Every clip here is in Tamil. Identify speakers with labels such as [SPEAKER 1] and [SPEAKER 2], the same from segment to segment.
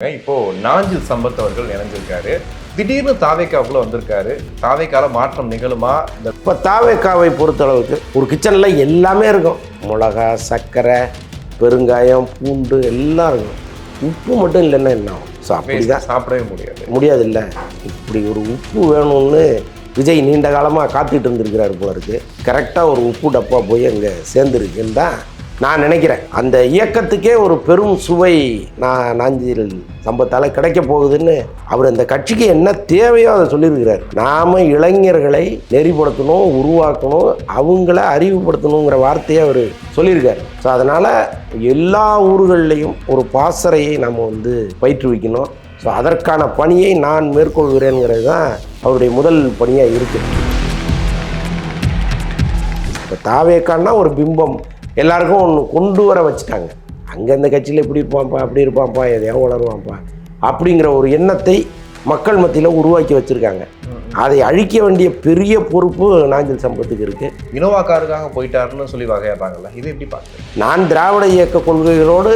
[SPEAKER 1] இப்போ நாஞ்சில் சம்பத் அவர்கள் இணைஞ்சிருக்காரு. திடீர்னு தாவேக்காவுக்குள்ள வந்திருக்காரு. தாவேக்கால மாற்றம் நிகழுமா? இந்த
[SPEAKER 2] இப்போ தாவேக்காவை பொறுத்தளவுக்கு ஒரு கிச்சனில் எல்லாமே இருக்கும். மிளகா சர்க்கரை பெருங்காயம் பூண்டு எல்லாம் இருக்கும். உப்பு மட்டும் இல்லைன்னா என்ன ஆகும்? ஸோ
[SPEAKER 1] சாப்பிடவே முடியாது.
[SPEAKER 2] முடியாது இல்லை இப்படி ஒரு உப்பு வேணும்னு விஜய் நீண்ட காலமாக காத்துட்டு இருந்திருக்கிறாரு போல இருக்கு. கரெக்டாக ஒரு உப்பு டப்பா போய் அங்கே சேர்ந்துருக்குன்னு தான் நான் நினைக்கிறேன். அந்த இயக்கத்துக்கே ஒரு பெரும் சுவை நான் நாஞ்சில் சம்பத்தால் கிடைக்க போகுதுன்னு அவர் அந்த கட்சிக்கு என்ன தேவையோ அதை சொல்லியிருக்கிறார். நாம் இளைஞர்களை நெறிப்படுத்தணும் உருவாக்கணும் அவங்கள அறிவுப்படுத்தணுங்கிற வார்த்தையை அவர் சொல்லியிருக்கார். ஸோ அதனால் எல்லா ஊர்கள்லேயும் ஒரு பாசறையை நம்ம வந்து பயிற்றுவிக்கணும். ஸோ அதற்கான பணியை நான் மேற்கொள்கிறேங்கிறது தான் அவருடைய முதல் பணியாக இருக்குது இப்போ தாவேக்கான்னா ஒரு பிம்பம். எல்லாருக்கும் ஒன்று கொண்டு வர வச்சுட்டாங்க. அங்கே இந்த கட்சியில் இப்படி இருப்பான்ப்பா அப்படி இருப்பான்ப்பா எதையோ வளருவான்ப்பா அப்படிங்கிற ஒரு எண்ணத்தை மக்கள் மத்தியில் உருவாக்கி வச்சுருக்காங்க. அதை அழிக்க வேண்டிய பெரிய பொறுப்பு நாஞ்சில் சம்பத்துக்கு இருக்குது
[SPEAKER 1] இனோவா காருக்காக போயிட்டாருன்னு சொல்லி வகையாடுறாங்கல்ல இது எப்படி பார்க்குறேன்
[SPEAKER 2] நான் திராவிட இயக்க கொள்கைகளோடு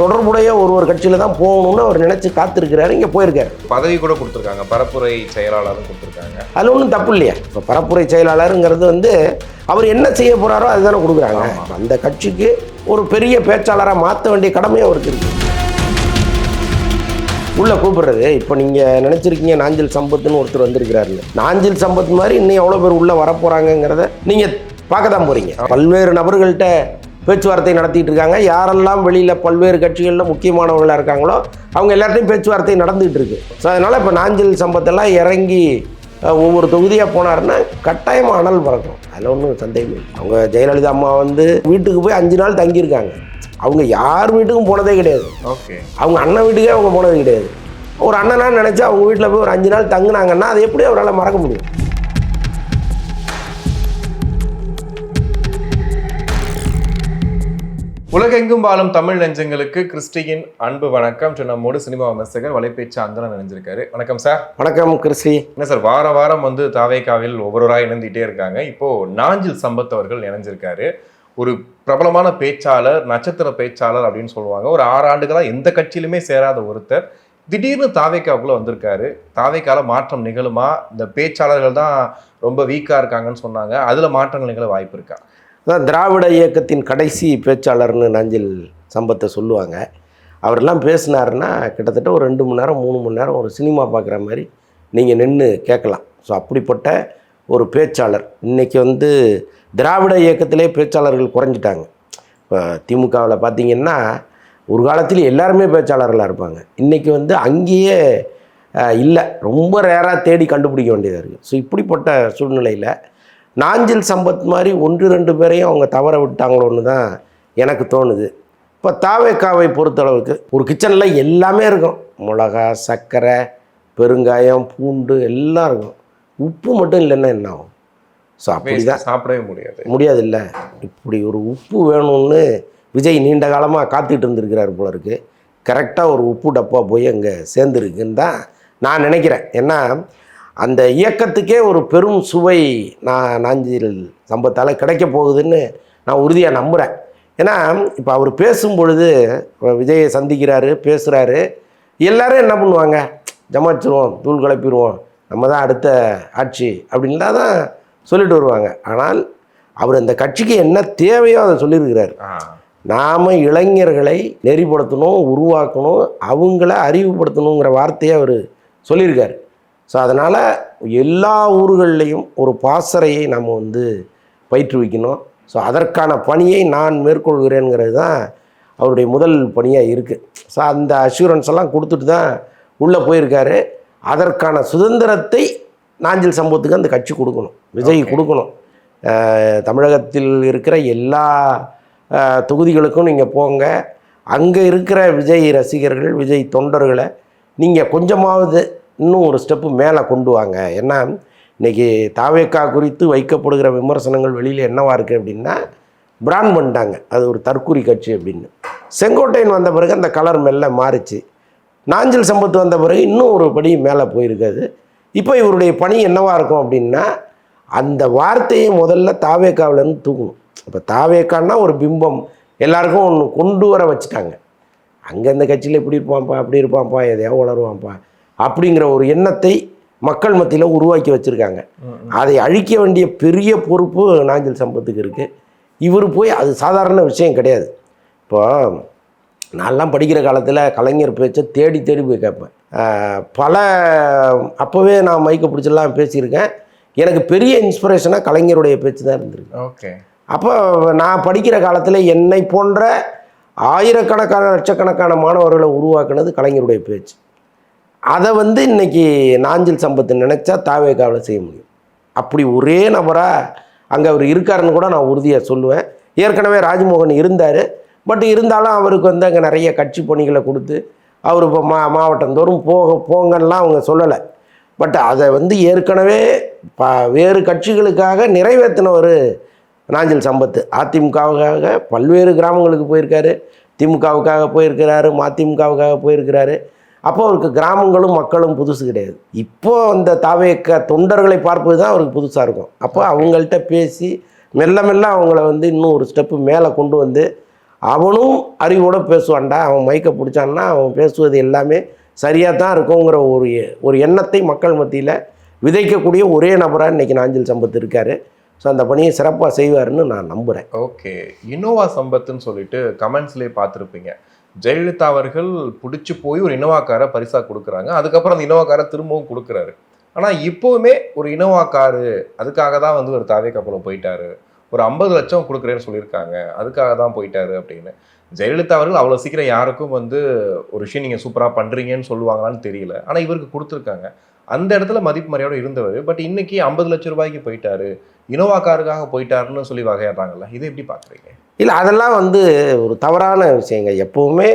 [SPEAKER 2] தொடர்புடைய ஒரு ஒரு கட்சியில் தான் போகணும்னு அவர் நினச்சி காத்திருக்கிறாரு இங்கே போயிருக்காரு.
[SPEAKER 1] பதவி கூட கொடுத்துருக்காங்க பரப்புரை செயலாளரும் கொடுத்துருக்காங்க.
[SPEAKER 2] அதில் ஒன்றும் தப்பு இல்லையா. இப்போ பரப்புரை செயலாளருங்கிறது வந்து அவர் என்ன செய்ய போகிறாரோ அதுதானே கொடுக்குறாங்க. அந்த கட்சிக்கு ஒரு பெரிய பேச்சாளராக மாற்ற வேண்டிய கடமையும் அவருக்கு இருக்கு. உள்ள கூப்பிடுறது. இப்போ நீங்கள் நினச்சிருக்கீங்க நாஞ்சில் சம்பத்துன்னு ஒருத்தர் வந்திருக்கிறாருன்னு நாஞ்சில் சம்பத் மாதிரி இன்னும் எவ்வளோ பேர் உள்ளே வரப்போகிறாங்கங்கிறத நீங்கள் பார்க்க தான் போகிறீங்க பல்வேறு நபர்கள்ட்ட பேச்சுவார்த்தை நடத்திட்டு இருக்காங்க யாரெல்லாம் வெளியில் பல்வேறு கட்சிகளில் முக்கியமானவர்களாக இருக்காங்களோ அவங்க எல்லார்ட்டையும் பேச்சுவார்த்தை நடந்துகிட்டு இருக்கு ஸோ அதனால் இப்போ நாஞ்சில் சம்பத்தெல்லாம் இறங்கி ஒவ்வொரு தொகுதியாக போனாருன்னா கட்டாயமாக அனல் பறக்கும். அதில் ஒன்றும் சந்தேகம் இல்லை. அவங்க ஜெயலலிதா அம்மா வந்து வீட்டுக்கு போய் அஞ்சு நாள் தங்கியிருக்காங்க. அவங்க யார் வீட்டுக்கும் போனதே கிடையாது.
[SPEAKER 1] ஓகே.
[SPEAKER 2] அவங்க அண்ணன் வீட்டுக்கே அவங்க போனது கிடையாது. ஒரு அண்ணனா நினச்சி அவங்க வீட்டில் போய் ஒரு அஞ்சு நாள் தங்குனாங்கன்னா அதை எப்படி அவரால் மறக்க முடியும்?
[SPEAKER 1] உலகெங்கும் வாழும் தமிழ் நெஞ்சங்களுக்கு கிறிஸ்டியின் அன்பு வணக்கம். நம்மோடு சினிமா விமர்சகர் வலைபேச்சு அந்தரன் இணைஞ்சிருக்காரு. வணக்கம் சார்.
[SPEAKER 2] வணக்கம் கிறிஸ்டி.
[SPEAKER 1] என்ன சார் வார வாரம் வந்து தாவேக்காவில் ஒவ்வொருவராக இணைந்துட்டே இருக்காங்க. இப்போ நாஞ்சில் சம்பத் அவர்கள் இணைஞ்சிருக்காரு. ஒரு பிரபலமான பேச்சாளர் நட்சத்திர பேச்சாளர் அப்படின்னு சொல்லுவாங்க. ஒரு ஆறு ஆண்டுகளாக எந்த கட்சியிலுமே சேராத ஒருத்தர். திடீர்னு தாவேக்காவுக்குள்ள வந்திருக்காரு. தாவேக்கால மாற்றம் நிகழுமா? இந்த பேச்சாளர்கள் தான் ரொம்ப வீக்காக இருக்காங்கன்னு சொன்னாங்க. அதில் மாற்றங்கள் நிகழ வாய்ப்பு இருக்கா?
[SPEAKER 2] அதான் திராவிட இயக்கத்தின் கடைசி பேச்சாளர்னு நஞ்சில் சம்பத்தை சொல்லுவாங்க. அவரெல்லாம் பேசினாருன்னா கிட்டத்தட்ட ஒரு ரெண்டு மணி நேரம் மூணு மணி நேரம் ஒரு சினிமா பார்க்குற மாதிரி நீங்கள் நின்று கேட்கலாம். ஸோ அப்படிப்பட்ட ஒரு பேச்சாளர். இன்றைக்கி வந்து திராவிட இயக்கத்திலே பேச்சாளர்கள் குறைஞ்சிட்டாங்க. இப்போ திமுகவில் பார்த்திங்கன்னா ஒரு காலத்தில் எல்லாருமே பேச்சாளர்களாக இருப்பாங்க. இன்றைக்கி வந்து அங்கேயே இல்லை. ரொம்ப ரேராக தேடி கண்டுபிடிக்க வேண்டியதாக இருக்குது ஸோ இப்படிப்பட்ட சூழ்நிலையில் நாஞ்சில் சம்பத் மாதிரி ஒன்று ரெண்டு பேரையும் அவங்க தவற விட்டாங்களோன்னு தான் எனக்கு தோணுது. இப்போ தாவேக்காவை பொறுத்தளவுக்கு ஒரு கிச்சனில் எல்லாமே இருக்கும். மிளகா சர்க்கரை பெருங்காயம் பூண்டு எல்லாம் இருக்கும். உப்பு மட்டும் இல்லைன்னா என்ன ஆகும்? ஸோ அப்படி தான்
[SPEAKER 1] சாப்பிடவே முடியாது.
[SPEAKER 2] முடியாது இல்லை இப்படி ஒரு உப்பு வேணும்னு விஜய் நீண்ட காலமாக காத்துட்டு இருந்திருக்கிறார் போல இருக்கு. கரெக்டாக ஒரு உப்பு டப்பா போய் அங்கே சேர்ந்துருக்குன்னு தான் நான் நினைக்கிறேன். ஏன்னா அந்த இயக்கத்துக்கே ஒரு பெரும் சுவை நான் நாஞ்சில் சம்பத்தால் கிடைக்க போகுதுன்னு நான் உறுதியாக நம்புகிறேன் ஏன்னா இப்போ அவர் பேசும் பொழுது இப்ப விஜயை சந்திக்கிறாரு பேசுகிறாரு எல்லாரும் என்ன பண்ணுவாங்க? ஜமாச்சிருவோம் தூள் கிளப்பிடுவோம் நம்ம தான் அடுத்த ஆட்சி அப்படின்லாம் தான் சொல்லிட்டு வருவாங்க. ஆனால் அவர் அந்த கட்சிக்கு என்ன தேவையோ அதை சொல்லியிருக்கிறார். நாம் இளைஞர்களை நெறிப்படுத்தணும் உருவாக்கணும் அவங்கள அறிவுப்படுத்தணுங்கிற வார்த்தையை அவர் சொல்லியிருக்காரு. ஸோ அதனால் எல்லா ஊர்கள்லேயும் ஒரு பாசறையை நம்ம வந்து பயிற்றுவிக்கணும். ஸோ அதற்கான பணியை நான் மேற்கொள்கிறேங்கிறது தான் அவருடைய முதல் பணியாக இருக்குது ஸோ அந்த அஷூரன்ஸ் எல்லாம் கொடுத்துட்டு தான் உள்ளே போயிருக்காரு. அதற்கான சுதந்திரத்தை நாஞ்சில் சம்பவத்துக்கு அந்த கட்சி கொடுக்கணும் விஜய் கொடுக்கணும். தமிழகத்தில் இருக்கிற எல்லா தொகுதிகளுக்கும் நீங்கள் போங்க. அங்கே இருக்கிற விஜய் ரசிகர்கள் விஜய் தொண்டர்களை நீங்கள் கொஞ்சமாவது இன்னும் ஒரு ஸ்டெப்பு மேலே கொண்டு வாங்க. ஏன்னா இன்றைக்கி தாவேக்கா குறித்து வைக்கப்படுகிற விமர்சனங்கள் வெளியில் என்னவா இருக்குது அப்படின்னா பிராண்ட் பண்ணிட்டாங்க. அது ஒரு தற்குறி கட்சி அப்படின்னு. செங்கோட்டையன் வந்த பிறகு அந்த கலர் மெல்ல மாறிச்சு. நாஞ்சில் சம்பத்து வந்த பிறகு இன்னும் ஒரு படி மேலே போயிருக்காது. இப்போ இவருடைய பணி என்னவா இருக்கும் அப்படின்னா அந்த வார்த்தையை முதல்ல தாவேக்காவிலேருந்து தூக்கணும். இப்போ தாவேக்கான்னா ஒரு பிம்பம். எல்லாருக்கும் ஒன்று கொண்டு வர வச்சுட்டாங்க. அங்கே இந்த கட்சியில் இப்படி இருப்பான்ப்பா அப்படி இருப்பான்ப்பா எதையோ வளருவான்ப்பா அப்படிங்கிற ஒரு எண்ணத்தை மக்கள் மத்தியில் உருவாக்கி வச்சுருக்காங்க. அதை அழிக்க வேண்டிய பெரிய பொறுப்பு நாஞ்சில் சம்பத்துக்கு இருக்குது இவர் போய் அது சாதாரண விஷயம் கிடையாது. இப்போ நான்லாம் படிக்கிற காலத்தில் கலைஞர் பேச்சை தேடி தேடி போய் கேட்பேன். பல அப்போவே நான் மைக்கை பிடிச்செல்லாம் பேசியிருக்கேன். எனக்கு பெரிய இன்ஸ்பிரேஷனாக கலைஞருடைய பேச்சு தான் இருந்திருக்கு.
[SPEAKER 1] ஓகே.
[SPEAKER 2] அப்போ நான் படிக்கிற காலத்தில் என்னை போன்ற ஆயிரக்கணக்கான லட்சக்கணக்கான மாணவர்களை உருவாக்குனது கலைஞருடைய பேச்சு. அதை வந்து இன்னைக்கு நாஞ்சில் சம்பத்து நினச்சா தாவேக்காவில் செய்ய முடியும். அப்படி ஒரே நபராக அங்கே அவர் இருக்காருன்னு கூட நான் உறுதியாக சொல்லுவேன். ஏற்கனவே ராஜ்மோகன் இருந்தார். பட் இருந்தாலும் அவருக்கு வந்து அங்கே நிறைய கட்சி பணிகளை கொடுத்து அவர் இப்போ மா மாவட்டந்தோறும் போக போங்கன்னெலாம் அவங்க சொல்லலை. பட் அதை வந்து ஏற்கனவே ப வேறு கட்சிகளுக்காக நிறைவேற்றினவர் நாஞ்சில் சம்பத்து அதிமுகவுக்காக பல்வேறு கிராமங்களுக்கு போயிருக்காரு. திமுகவுக்காக போயிருக்கிறாரு மதிமுகவுக்காக போயிருக்கிறாரு. அப்போ அவருக்கு கிராமங்களும் மக்களும் புதுசு கிடையாது. இப்போ அந்த தாவேக்க தொண்டர்களை பார்ப்பது தான் அவருக்கு புதுசாக இருக்கும். அப்போ அவங்கள்ட்ட பேசி மெல்ல மெல்ல அவங்கள வந்து இன்னும் ஒரு ஸ்டெப்பு மேலே கொண்டு வந்து அவனும் அறிவோடு பேசுவான்டா. அவன் மைக்கை பிடிச்சான்னா அவன் பேசுவது எல்லாமே சரியாக தான் இருக்குங்கிற ஒரு ஒரு எண்ணத்தை மக்கள் மத்தியில் விதைக்கக்கூடிய ஒரே நபராக இன்னைக்கு நாஞ்சில் சம்பத் இருக்கார். ஸோ அந்த பணியை சிறப்பாக செய்வாருன்னு நான் நம்புகிறேன்
[SPEAKER 1] ஓகே. இனோவா சம்பத்துன்னு சொல்லிட்டு கமெண்ட்ஸ்லேயே பார்த்துருப்பீங்க. ஜெயலலிதா அவர்கள் பிடிச்சி போய் ஒரு இனோவாக்காரை பரிசாக கொடுக்குறாங்க. அதுக்கப்புறம் அந்த இனோவாக்காரை திரும்பவும் கொடுக்குறாரு. ஆனால் இப்போவுமே ஒரு இனோவா காரு அதுக்காக தான் வந்து ஒரு தாவே கப்பலம் போயிட்டாரு. ஒரு ஐம்பது லட்சம் கொடுக்குறேன்னு சொல்லியிருக்காங்க. அதுக்காக தான் போயிட்டாரு அப்படின்னு. ஜெயலலிதா அவர்கள் அவ்வளோ சீக்கிரம் யாருக்கும் வந்து ஒரு விஷயம் நீங்கள் சூப்பராக பண்ணுறீங்கன்னு சொல்லுவாங்களான்னு தெரியல. ஆனால் இவருக்கு கொடுத்துருக்காங்க. அந்த இடத்துல மதிப்பு மரியாதை இருந்தவர். பட் இன்னைக்கு ஐம்பது லட்சம் ரூபாய்க்கு போயிட்டாரு. இனோவா காருக்காக போயிட்டாருன்னு சொல்லி வகையாடுறாங்கல்ல. இதை எப்படி பார்க்குறீங்க?
[SPEAKER 2] இல்லை அதெல்லாம் வந்து ஒரு தவறான விஷயங்க. எப்போவுமே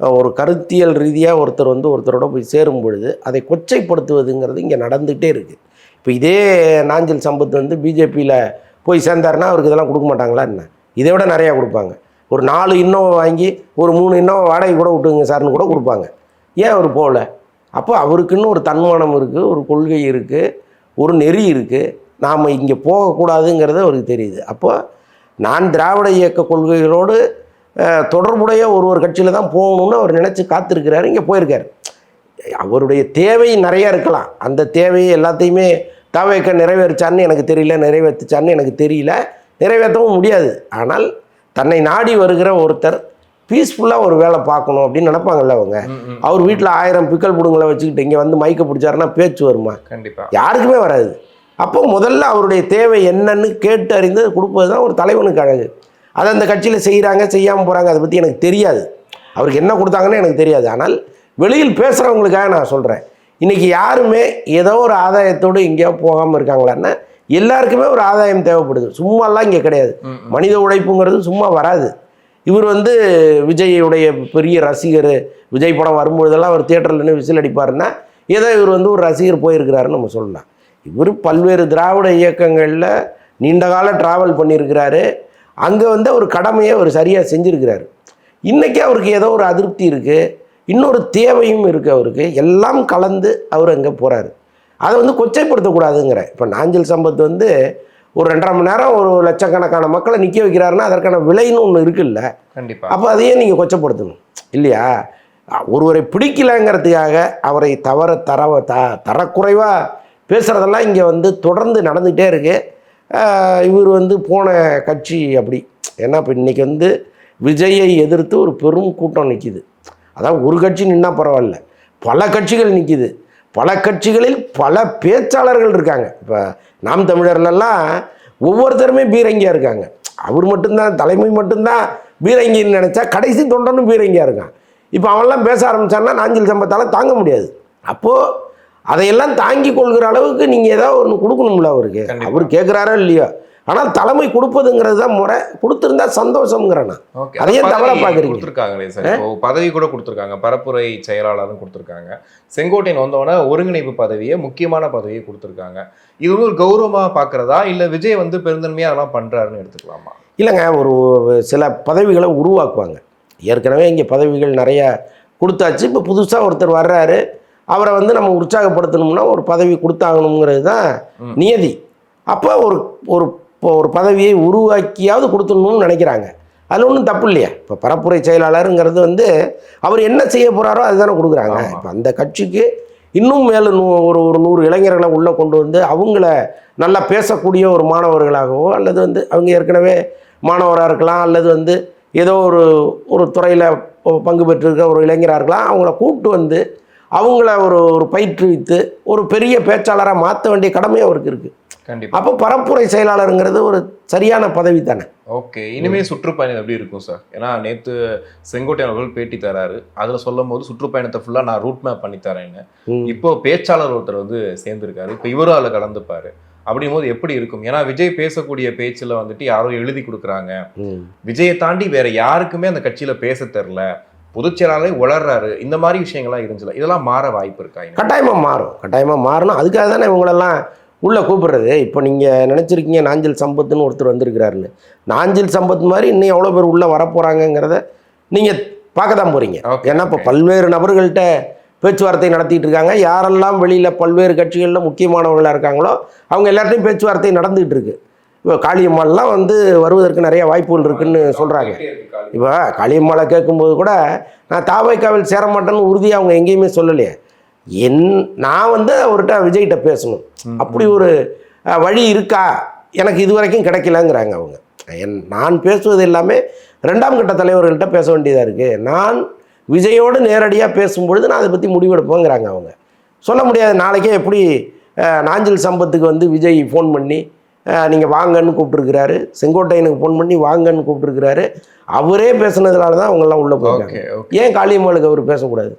[SPEAKER 2] ஒரு கருத்தியல் ரீதியாக ஒருத்தர் வந்து ஒருத்தரோட போய் சேரும் பொழுது அதை கொச்சைப்படுத்துவதுங்கிறது இங்கே நடந்துகிட்டே இருக்குது இப்போ இதே நாஞ்சல் சம்பத் வந்து பிஜேபியில் போய் சேர்ந்தாருன்னா அவருக்கு இதெல்லாம் கொடுக்க மாட்டாங்களா என்ன? இதை விட நிறையா கொடுப்பாங்க. ஒரு நாலு இன்னோவா வாங்கி ஒரு மூணு இன்னோவா வாடகை கூட விட்டுங்க சார்னு கூட கொடுப்பாங்க. ஏன் அவர் போகல? அப்போ அவருக்குன்னு ஒரு தன்மானம் இருக்குது ஒரு கொள்கை இருக்குது ஒரு நெறி இருக்குது நாம் இங்கே போகக்கூடாதுங்கிறது அவருக்கு தெரியுது. அப்போ நான் திராவிட இயக்க கொள்கைகளோடு தொடர்புடைய ஒரு ஒரு கட்சியில் தான் போகணும்னு அவர் நினச்சி காத்திருக்கிறாரு இங்கே போயிருக்காரு. அவருடைய தேவை நிறையா இருக்கலாம். அந்த தேவையை எல்லாத்தையுமே தாவேக்க நிறைவேறிச்சான்னு எனக்கு தெரியல நிறைவேற்றுச்சான்னு எனக்கு தெரியல. நிறைவேற்றவும் முடியாது. ஆனால் தன்னை நாடி வருகிற ஒருத்தர் பீஸ்ஃபுல்லாக ஒரு வேலை பார்க்கணும் அப்படின்னு நினைப்பாங்கல்ல அவங்க. அவர் வீட்டில் ஆயிரம் பிக்கல் புடுங்களை வச்சுக்கிட்டு இங்கே வந்து மைக்க பிடிச்சாருன்னா பேச்சு வருமா?
[SPEAKER 1] கண்டிப்பா.
[SPEAKER 2] யாருக்குமே வராது. அப்போ முதல்ல அவருடைய தேவை என்னன்னு கேட்டு அறிந்து கொடுப்பது தான் ஒரு தலைவனுக்கு அழகு. அதை அந்த கட்சியில் செய்கிறாங்க செய்யாமல் போகிறாங்க அதை பற்றி எனக்கு தெரியாது. அவருக்கு என்ன கொடுத்தாங்கன்னு எனக்கு தெரியாது. ஆனால் வெளியில் பேசுகிறவங்களுக்காக நான் சொல்கிறேன் இன்றைக்கி யாருமே ஏதோ ஒரு ஆதாயத்தோடு எங்கேயோ போகாமல் இருக்காங்களான்னா எல்லாருக்குமே ஒரு ஆதாயம் தேவைப்படுது. சும்மாலாம் இங்கே கிடையாது. மனித உழைப்புங்கிறது சும்மா வராது. இவர் வந்து விஜயுடைய பெரிய ரசிகர் விஜய் படம் வரும்பொழுதெல்லாம் அவர் தியேட்டரில் நின்று விசில் அடிப்பாருன்னா ஏதோ இவர் வந்து ஒரு ரசிகர் போயிருக்கிறாருன்னு நம்ம சொல்லலாம். இவர் பல்வேறு திராவிட இயக்கங்களில் நீண்ட கால ட்ராவல் பண்ணியிருக்கிறாரு. அங்கே வந்து அவர் கடமையை அவர் சரியாக செஞ்சுருக்கிறாரு. இன்றைக்கி அவருக்கு ஏதோ ஒரு அதிருப்தி இருக்குது இன்னொரு தேவையும் இருக்குது அவருக்கு. எல்லாம் கலந்து அவர் அங்கே போகிறாரு அதை வந்து கொச்சைப்படுத்தக்கூடாதுங்கிற இப்போ நாஞ்சில் சம்பத் வந்து ஒரு ரெண்டரை மணி நேரம் ஒரு லட்சக்கணக்கான மக்களை நிற்க வைக்கிறாருன்னா அதற்கான விலைன்னு ஒன்று இருக்குல்ல.
[SPEAKER 1] கண்டிப்பா.
[SPEAKER 2] அப்போ அதையே நீங்கள் கொச்சப்படுத்தணும். இல்லையா? ஒருவரை பிடிக்கலங்கிறதுக்காக அவரை தவற தர த தரக்குறைவாக பேசுகிறதெல்லாம் இங்கே வந்து தொடர்ந்து நடந்துகிட்டே இருக்கு. ஆஹ் இவர் வந்து போன கட்சி அப்படி. ஏன்னா இப்போ இன்றைக்கி வந்து விஜயை எதிர்த்து ஒரு பெரும் கூட்டம் நிற்கிது அதான் ஒரு கட்சி நின்னா பரவாயில்ல. பல கட்சிகள் நிற்கிது பல கட்சிகளில் பல பேச்சாளர்கள் இருக்காங்க. இப்போ நாம் தமிழர்லலாம் ஒவ்வொருத்தருமே பீரங்கியாக இருக்காங்க. அவர் மட்டும்தான் தலைமை மட்டும்தான் பீரங்கின்னு நினச்சா கடைசி தொண்டனும் பீரங்கியாக இருக்கான். இப்போ அவன்லாம் பேச ஆரம்பிச்சான்னா நாஞ்சில் சம்பத்தால் தாங்க முடியாது. அப்போது அதையெல்லாம் தாங்கி கொள்கிற அளவுக்கு நீங்கள் ஏதாவது ஒன்று கொடுக்கணும்ல அவருக்கு. அவர் கேட்குறாரோ இல்லையோ? ஆனால் தலைமை கொடுப்பதுங்கிறது தான் முறை. கொடுத்துருந்தா சந்தோஷங்கிறேன் அதையே தவறா பார்க்கறீங்க?
[SPEAKER 1] கொடுத்துருக்காங்களே சார். இப்போ பதவி கூட கொடுத்துருக்காங்க. பரப்புரை செயலாளரும் கொடுத்துருக்காங்க. செங்கோட்டையன் வந்தவொடனே ஒருங்கிணைப்பு பதவியை முக்கியமான பதவியை கொடுத்துருக்காங்க. இது வந்து ஒரு கௌரவமா பார்க்கறதா? இல்ல விஜய் வந்து பெருந்தன்மையா அதெல்லாம் பண்றாருன்னு எடுத்துக்கலாமா?
[SPEAKER 2] இல்லைங்க ஒரு சில பதவிகளை உருவாக்குவாங்க. ஏற்கனவே இங்கே பதவிகள் நிறைய கொடுத்தாச்சு. இப்போ புதுசாக ஒருத்தர் வர்றாரு. அவரை வந்து நம்ம உற்சாகப்படுத்தணும்னா ஒரு பதவி கொடுத்தாகணுங்கிறது தான். நியதி. அப்போ ஒரு ஒரு இப்போ ஒரு பதவியை உருவாக்கியாவது கொடுத்துடணும்னு நினைக்கிறாங்க. அதில் ஒன்றும் தப்பு இல்லையா? இப்போ பரப்புரை செயலாளருங்கிறது வந்து அவர் என்ன செய்ய போகிறாரோ அதுதானே கொடுக்குறாங்க. இப்போ அந்த கட்சிக்கு இன்னும் மேலும் நூ ஒரு ஒரு நூறு இளைஞர்களை உள்ளே கொண்டு வந்து அவங்கள நல்லா பேசக்கூடிய ஒரு மாணவர்களாகவோ அல்லது வந்து அவங்க ஏற்கனவே மாணவராக இருக்கலாம் அல்லது வந்து ஏதோ ஒரு ஒரு துறையில் பங்கு பெற்றிருக்க ஒரு இளைஞராக இருக்கலாம் அவங்கள கூப்பிட்டு வந்து அவங்கள ஒரு ஒரு பயிற்றுவித்து ஒரு பெரிய பேச்சாளராக மாற்ற வேண்டிய கடமை அவருக்கு இருக்குது
[SPEAKER 1] கண்டிப்பா.
[SPEAKER 2] அப்போ பரப்புரை செயலாளருங்கிறது ஒரு சரியான பதவி தானே?
[SPEAKER 1] ஓகே இனிமே சுற்றுப்பயணம் எப்படி இருக்கும் சார்? ஏன்னா நேத்து செங்கோட்டையன் அவர்கள் பேட்டி தராரு. அதுல சொல்லும் போது சுற்றுப்பயணத்தை ஃபுல்லா நான் ரூட் மேப் பண்ணி தரேன்னு. இப்போ பேச்சாளர் ஒருத்தர் வந்து சேர்ந்திருக்காரு. இப்போ இவரும் அதில் கலந்துப்பாரு. அப்படிங்கும் போது எப்படி இருக்கும்? ஏன்னா விஜய் பேசக்கூடிய பேச்சுல வந்துட்டு யாரோ எழுதி கொடுக்குறாங்க. விஜயை தாண்டி வேற யாருக்குமே அந்த கட்சியில பேச தெரில. பொதுச்செயலாளரே உளர்றாரு. இந்த மாதிரி விஷயங்கள்லாம் இருந்துச்சுல. இதெல்லாம் மாற வாய்ப்பு இருக்கா?
[SPEAKER 2] கட்டாயமாக மாறும். கட்டாயமாக மாறணும். அதுக்காக தானே இவங்களெல்லாம் உள்ளே கூப்பிடுறது. இப்போ நீங்கள் நினச்சிருக்கீங்க நாஞ்சில் சம்பத்துன்னு ஒருத்தர் வந்திருக்கிறாருன்னு. நாஞ்சில் சம்பத் மாதிரி இன்னும் எவ்வளோ பேர் உள்ளே வரப்போகிறாங்கங்கிறத நீங்கள் பார்க்க தான் போகிறீங்க ஏன்னா இப்போ. பல்வேறு நபர்கள்ட்ட பேச்சுவார்த்தை நடத்திட்டு இருக்காங்க. யாரெல்லாம் வெளியில் பல்வேறு கட்சிகளில் முக்கியமானவர்களாக இருக்காங்களோ அவங்க எல்லார்ட்டையும் பேச்சுவார்த்தை நடந்துகிட்டு இருக்கு. இப்போ காளியம்மாள்லாம் வந்து வருவதற்கு நிறைய வாய்ப்புகள் இருக்குன்னு சொல்கிறாங்க இப்போ காளியம்மாளை கேட்கும்போது கூட நான் தாவைக்காவில் சேர மாட்டேன்னு உறுதியாக அவங்க எங்கேயுமே சொல்லலையே. என் நான் வந்து அவர்கிட்ட விஜய்கிட்ட பேசணும். அப்படி ஒரு வழி இருக்கா? எனக்கு இது வரைக்கும் கிடைக்கலங்கிறாங்க அவங்க. என் நான் பேசுவது எல்லாமே ரெண்டாம் கட்ட தலைவர்கள்ட்ட பேச வேண்டியதாக இருக்குது நான் விஜயோடு நேரடியாக பேசும்பொழுது நான் அதை பற்றி முடிவெடுப்பேங்கிறாங்க அவங்க. சொல்ல முடியாது. நாளைக்கே எப்படி நாஞ்சில் சம்பத்துக்கு வந்து விஜய் ஃபோன் பண்ணி நீங்கள் வாங்கன்னு கூப்பிட்டுருக்கிறாரு. செங்கோட்டையனுக்கு ஃபோன் பண்ணி வாங்கன்னு கூப்பிட்டுருக்கிறாரு. அவரே பேசுனதுனால தான் அவங்கெல்லாம் உள்ளே போயிருக்காங்க ஏன் காளியம்மாளுக்கு அவர் பேசக்கூடாது?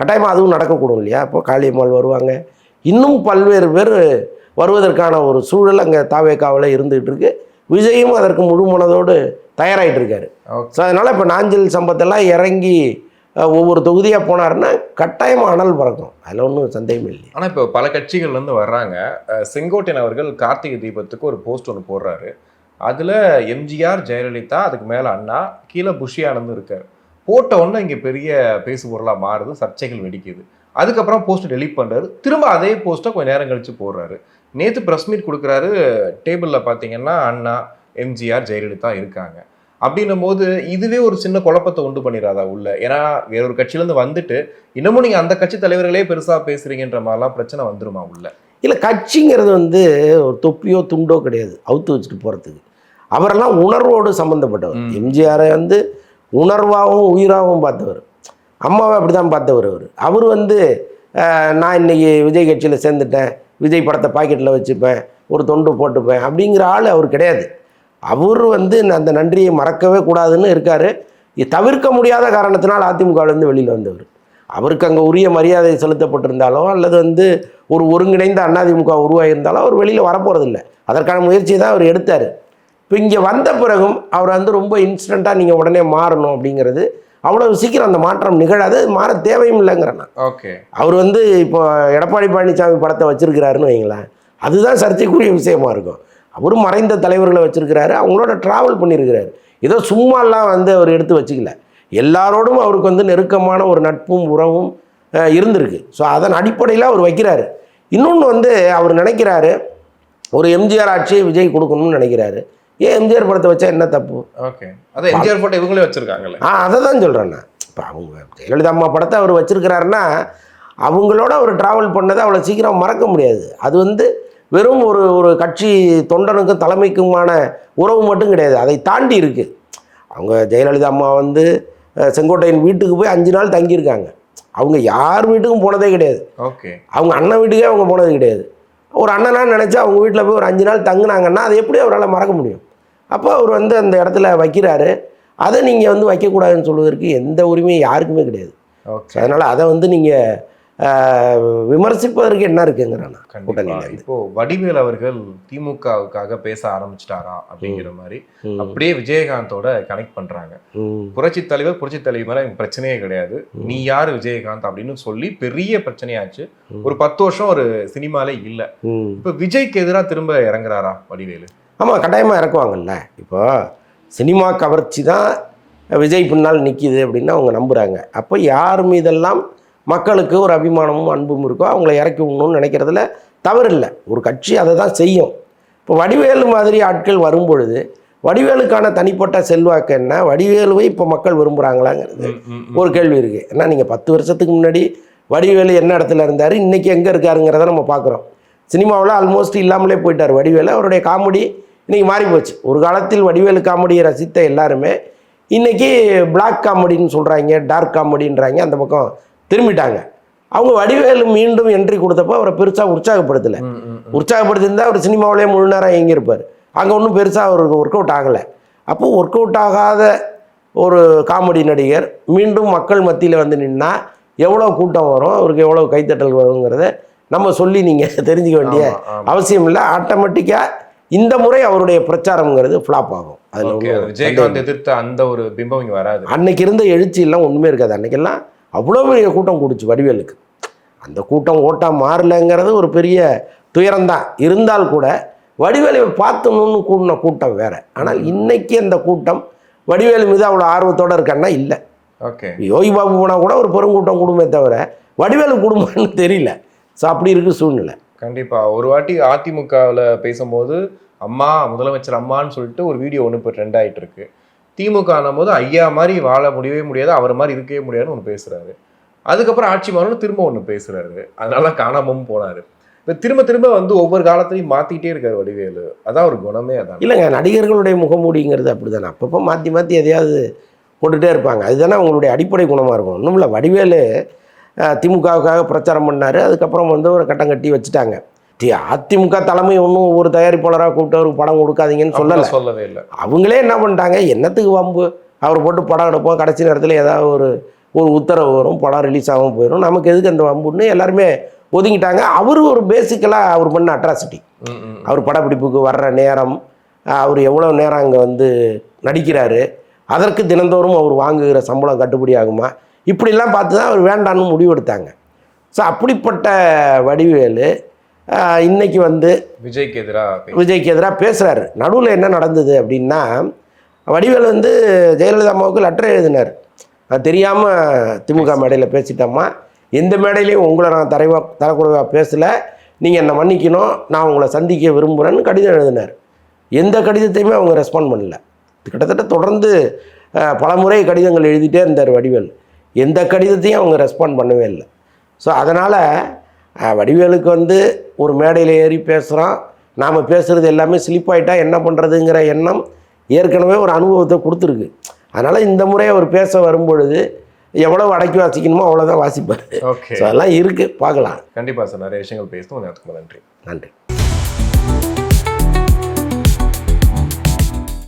[SPEAKER 2] கட்டாயமாக அதுவும் நடக்கக்கூடும் இல்லையா? இப்போ காளியம்மாள் வருவாங்க. இன்னும் பல்வேறு பேர் வருவதற்கான ஒரு சூழல் அங்கே தாவேக்காவில் இருந்துகிட்டு இருக்கு. விஜயும் அதற்கு முழு மனதோடு தயாராகிட்டு இருக்காரு ஸோ அதனால் இப்போ நாஞ்சில் சம்பத்தெல்லாம் இறங்கி ஒவ்வொரு தொகுதியாக போனாருன்னா கட்டாயமாக அனல் பறக்கும். அதில் ஒன்றும் சந்தேகம் இல்லை
[SPEAKER 1] ஆனால் இப்போ பல கட்சிகள்லேருந்து வர்றாங்க. செங்கோட்டையன் அவர்கள் கார்த்திகை தீபத்துக்கு ஒரு போஸ்ட் ஒன்று போடுறாரு. அதில் எம்ஜிஆர் ஜெயலலிதா அதுக்கு மேலே அண்ணா கீழே புஷியானந்தும் இருக்கார். போட்ட உடனே இங்கே பெரிய பேசு பொருளாக மாறுது சர்ச்சைகள் வெடிக்குது. அதுக்கப்புறம் போஸ்ட் டெலீட் பண்ணுறாரு திரும்ப அதே போஸ்ட்டை கொஞ்ச நேரம் கழித்து போடுறாரு. நேற்று ப்ரெஸ் மீட் கொடுக்குறாரு டேபிளில் பார்த்தீங்கன்னா அண்ணா எம்ஜிஆர் ஜெயலலிதா இருக்காங்க. அப்படின்னும் போது இதுவே ஒரு சின்ன குழப்பத்தை உண்டு பண்ணிடாதா உள்ள? ஏன்னா வேற ஒரு கட்சியில இருந்து வந்துட்டு இன்னமும் நீங்க அந்த கட்சி தலைவர்களே பெருசா பேசுறீங்கன்ற மாதிரிலாம் பிரச்சனை வந்துருமா உள்ள?
[SPEAKER 2] இல்லை கட்சிங்கிறது வந்து ஒரு தொப்பியோ துண்டோ கிடையாது. அவுத்து வச்சுட்டு போகிறதுக்கு அவரெல்லாம் உணர்வோடு சம்மந்தப்பட்டவர். எம்ஜிஆரை வந்து உணர்வாகவும் உயிராகவும் பார்த்தவர். அம்மாவை அப்படி தான் பார்த்தவர் அவர். அவர் வந்து நான் இன்னைக்கு விஜய் கட்சியில் சேர்ந்துட்டேன். விஜய் படத்தை பாக்கெட்டில் வச்சுப்பேன். ஒரு தொண்டு போட்டுப்பேன். அப்படிங்கிற ஆள் அவர் கிடையாது. அவர் வந்து அந்த நன்றியை மறக்கவே கூடாதுன்னு இருக்கார். தவிர்க்க முடியாத காரணத்தினால் அதிமுகவிலேருந்து வெளியில் வந்தவர். அவருக்கு அங்கே உரிய மரியாதை செலுத்தப்பட்டிருந்தாலோ அல்லது வந்து ஒரு ஒருங்கிணைந்த அதிமுக உருவாகியிருந்தாலும் அவர் வெளியில் வரப்போகிறதில்ல அதற்கான முயற்சியை தான் அவர் எடுத்தார். இப்போ இங்கே வந்த பிறகும் அவர் வந்து ரொம்ப இன்ஸ்டண்ட்டாக நீங்கள் உடனே மாறணும் அப்படிங்கிறது அவ்வளோ சீக்கிரம் அந்த மாற்றம் நிகழாது. மாற தேவையும் இல்லைங்கிறேன்
[SPEAKER 1] ஓகே.
[SPEAKER 2] அவர் வந்து இப்போ எடப்பாடி பழனிசாமி படத்தை வச்சிருக்கிறாருன்னு வைங்களேன். அதுதான் சர்ச்சைக்குரிய விஷயமா இருக்கும். அவரும் மறைந்த தலைவர்களை வச்சிருக்கிறாரு அவங்களோட ட்ராவல் பண்ணியிருக்கிறாரு. ஏதோ சும்மாலாம் வந்து அவர் எடுத்து வச்சுக்கல. எல்லாரோடும் அவருக்கு வந்து நெருக்கமான ஒரு நட்பும் உறவும் இருந்திருக்கு. ஸோ அதன் அடிப்படையில் அவர் வைக்கிறாரு. இன்னொன்று வந்து அவர் நினைக்கிறாரு ஒரு எம்ஜிஆர் ஆட்சியை விஜய் கொடுக்கணும்னு நினைக்கிறாரு. ஏன் எம்ஜிஆர் படத்தை வச்சா என்ன தப்பு?
[SPEAKER 1] ஓகே. அதான் எம்ஜிஆர் போட்டோ இவங்களே வச்சிருக்காங்கல்ல.
[SPEAKER 2] ஆ அதை தான் சொல்கிறேன் நான். இப்போ அவங்க ஜெயலலிதா அம்மா படத்தை அவர் வச்சிருக்கிறாருன்னா அவங்களோட அவர் ட்ராவல் பண்ணதை அவ்வளோ சீக்கிரம் மறக்க முடியாது. அது வந்து வெறும் ஒரு ஒரு கட்சி தொண்டனுக்கும் தலைமைக்குமான உறவு மட்டும் கிடையாது. அதை தாண்டி இருக்குது அவங்க ஜெயலலிதா அம்மா வந்து செங்கோட்டையன் வீட்டுக்கு போய் அஞ்சு நாள் தங்கியிருக்காங்க. அவங்க யார் வீட்டுக்கும் போனதே கிடையாது.
[SPEAKER 1] ஓகே.
[SPEAKER 2] அவங்க அண்ணன் வீட்டுக்கே அவங்க போனது கிடையாது. ஒரு அண்ணனா நினச்சா அவங்க வீட்டில் போய் ஒரு அஞ்சு நாள் தங்குனாங்கன்னா அதை எப்படி அவரால் மறக்க முடியும்? அப்போ அவர் வந்து அந்த இடத்துல வைக்கிறாரு. அதை நீங்கள் வந்து வைக்கக்கூடாதுன்னு சொல்வதற்கு எந்த உரிமையும் யாருக்குமே கிடையாது. அதனால் அதை வந்து நீங்கள் விமர்சிப்பதற்கு என்ன இருக்குங்கிறேன்.
[SPEAKER 1] இப்போ வடிவேல் அவர்கள் திமுகவுக்காக பேச ஆரம்பிச்சிட்டாரா அப்படிங்கிற மாதிரி அப்படியே விஜயகாந்தோட கனெக்ட் பண்றாங்க. புரட்சி தலைவர் புரட்சி தலைவி மேல எனக்கு பிரச்சனையே கிடையாது. நீ யாரு விஜயகாந்த் அப்படின்னு சொல்லி பெரிய பிரச்சனையாச்சு. ஒரு பத்து வருஷம் ஒரு சினிமாலே இல்ல. இப்ப விஜய்க்கு எதிரா திரும்ப இறங்குறாரா வடிவேலு?
[SPEAKER 2] ஆமாம் கட்டாயமாக இறக்குவாங்கல்ல. இப்போ சினிமா கவர்ச்சி தான் விஜய் பின்னால் நிற்கிது அப்படின்னு அவங்க நம்புகிறாங்க அப்போ யார் மீதெல்லாம் மக்களுக்கு ஒரு அபிமானமும் அன்பும் இருக்கோ அவங்கள இறக்கி விடணும்னு நினைக்கிறதுல தவறு இல்லை ஒரு கட்சி அதை தான் செய்யும். இப்போ வடிவேலு மாதிரி ஆட்கள் வரும்பொழுது வடிவேலுக்கான தனிப்பட்ட செல்வாக்கு என்ன? வடிவேலுவை இப்போ மக்கள் விரும்புகிறாங்களாங்கிறது. ஒரு கேள்வி இருக்குது ஏன்னா நீங்கள் பத்து வருஷத்துக்கு முன்னாடி வடிவேலு என்ன இடத்துல இருந்தார் இன்றைக்கி எங்கே இருக்காருங்கிறத நம்ம பார்க்குறோம் சினிமாவில் ஆல்மோஸ்ட் இல்லாமலே போயிட்டார் வடிவேலு. அவருடைய காமெடி இன்றைக்கி மாறி போச்சு ஒரு காலத்தில் வடிவேலு காமெடியை ரசித்த எல்லாருமே இன்றைக்கி பிளாக் காமெடின்னு சொல்கிறாங்க டார்க் காமெடின்றாங்க அந்த பக்கம் திரும்பிட்டாங்க. அவங்க வடிவேலு மீண்டும் என்ட்ரி கொடுத்தப்போ அவரை பெருசாக உற்சாகப்படுத்தலை. உற்சாகப்படுத்தியிருந்தா அவர் சினிமாவிலே முழு நேரம் இயங்கியிருப்பார். அங்கே ஒன்றும் பெருசாக அவருக்கு ஒர்க் அவுட் ஆகலை. அப்போ ஒர்க் அவுட் ஆகாத ஒரு காமெடி நடிகர் மீண்டும் மக்கள் மத்தியில் வந்து நின்னா எவ்வளோ கூட்டம் வரும்? அவருக்கு எவ்வளோ கைத்தட்டல் வருங்கிறத நம்ம சொல்லி நீங்கள் தெரிஞ்சுக்க வேண்டிய. அவசியம் இல்லை. ஆட்டோமேட்டிக்காக இந்த முறை அவருடைய பிரச்சாரம்ங்கிறது ஃப்ளாப் ஆகும். அதில்
[SPEAKER 1] விஜயகாந்த் எதிர்த்த அந்த ஒரு பிம்பம் இங்க வராது.
[SPEAKER 2] அன்னைக்கு இருந்த எழுச்சி எல்லாம் ஒன்றுமே இருக்காது. அன்னைக்கெல்லாம் அவ்வளோ பெரிய கூட்டம் கூடுச்சு வடிவேலுக்கு. அந்த கூட்டம் ஓட்டா மாறலைங்கிறது ஒரு பெரிய துயரம்தான். இருந்தால் கூட வடிவேலை பார்த்தணும்னு கூடின கூட்டம் வேற. ஆனால் இன்னைக்கு அந்த கூட்டம் வடிவேலு மீது அவ்வளோ ஆர்வத்தோட இருக்கான்னா இல்லை.
[SPEAKER 1] ஓகே.
[SPEAKER 2] யோகி பாபு போனால் கூட ஒரு பெருங்கூட்டம் கூடுமே தவிர வடிவேலு குடும்பம்னு தெரியல. ஸோ அப்படி இருக்கு சூழ்நிலை.
[SPEAKER 1] கண்டிப்பா. ஒரு வாட்டி அதிமுகவில் பேசும்போது அம்மா முதலமைச்சர் அம்மான்னு சொல்லிட்டு ஒரு வீடியோ ஒன்று இப்போ ட்ரெண்ட் ஆயிட்டு இருக்கு. திமுக போது ஐயா மாதிரி வாழ முடியவே முடியாது அவர் மாதிரி இருக்கவே முடியாதுன்னு ஒன்று பேசுறாரு. அதுக்கப்புறம் ஆட்சி மாறணும் திரும்ப ஒன்று பேசுறாரு. அதனால காணாமவும் போனாரு. இப்போ திரும்ப திரும்ப வந்து ஒவ்வொரு காலத்திலையும் மாத்திட்டே இருக்காரு வடிவேலு. அதான் ஒரு குணமே அதான்.
[SPEAKER 2] இல்லைங்க நடிகர்களுடைய முகமூடிங்கிறது அப்படி தானே அப்பப்போ மாற்றி மாற்றி எதையாவது போட்டுகிட்டே இருப்பாங்க. அதுதானே அவங்களுடைய அடிப்படை குணமாக இருக்கும். ஒன்றும் இல்லை வடிவேலு திமுகவுக்காக பிரச்சாரம் பண்ணார். அதுக்கப்புறம் வந்து ஒரு கட்டம் கட்டி வச்சுட்டாங்க. அதிமுக தலைமை ஒன்றும் ஒரு தயாரிப்பாளராக கூப்பிட்டு அவருக்கு படம் கொடுக்காதீங்கன்னு சொல்லலை.
[SPEAKER 1] சொல்லவே இல்லை.
[SPEAKER 2] அவங்களே என்ன பண்ணிட்டாங்க? என்னத்துக்கு வம்பு? அவர் போட்டு படம் எடுப்போம். கடைசி நேரத்தில் ஏதாவது ஒரு ஒரு உத்தரவு வரும். படம் ரிலீஸ் ஆகாமல் போயிடும் நமக்கு எதுக்கு அந்த வம்புன்னு எல்லாருமே ஒதுங்கிட்டாங்க. அவர் ஒரு பேசிக்கலாக அவர் பண்ண அட்ராசிட்டி. அவர் படப்பிடிப்புக்கு வர்ற நேரம் அவர் எவ்வளோ நேரம் அங்கே வந்து நடிக்கிறாரு அதற்கு தினந்தோறும் அவர் வாங்குகிற சம்பளம் கட்டுப்படி ஆகுமா? இப்படிலாம் பார்த்து தான் அவர் வேண்டான்னு முடிவெடுத்தாங்க. ஸோ அப்படிப்பட்ட வடிவேலு இன்னைக்கு வந்து
[SPEAKER 1] விஜய்க்கு எதிராக
[SPEAKER 2] விஜய்க்கு எதிராக பேசுகிறாரு நடுவில் என்ன நடந்தது அப்படின்னா வடிவேல் வந்து ஜெயலலிதா அம்மாவுக்கு லெட்டர் எழுதினார். நான் தெரியாமல் திமுக மேடையில் பேசிட்டோம்மா எந்த மேடையிலையும் உங்களை நான் தரைவா தரக்குறைவாக பேசலை. நீங்கள் என்னை மன்னிக்கணும். நான் உங்களை சந்திக்க விரும்புகிறேன்னு கடிதம் எழுதினார். எந்த கடிதத்தையுமே அவங்க ரெஸ்பாண்ட் பண்ணல. கிட்டத்தட்ட தொடர்ந்து பல முறை கடிதங்கள் எழுதிட்டே இருந்தார் வடிவேல். எந்த கடிதத்தையும் அவங்க ரெஸ்பாண்ட் பண்ணவே இல்லை. ஸோ அதனால் வடிவேலுக்கு வந்து ஒரு மேடையில் ஏறி பேசுகிறோம் நாம் பேசுகிறது எல்லாமே ஸ்லிப் ஆகிட்டா என்ன பண்ணுறதுங்கிற எண்ணம் ஏற்கனவே ஒரு அனுபவத்தை கொடுத்துருக்கு. அதனால் இந்த முறை அவர் பேச வரும்பொழுது எவ்வளோ அடக்கி வாசிக்கணுமோ அவ்வளோதான் வாசிப்பார்.
[SPEAKER 1] ஓகே
[SPEAKER 2] அதெல்லாம் இருக்குது பார்க்கலாம்.
[SPEAKER 1] கண்டிப்பா சார் நிறைய விஷயங்கள் பேசணும் நன்றி.
[SPEAKER 2] நன்றி.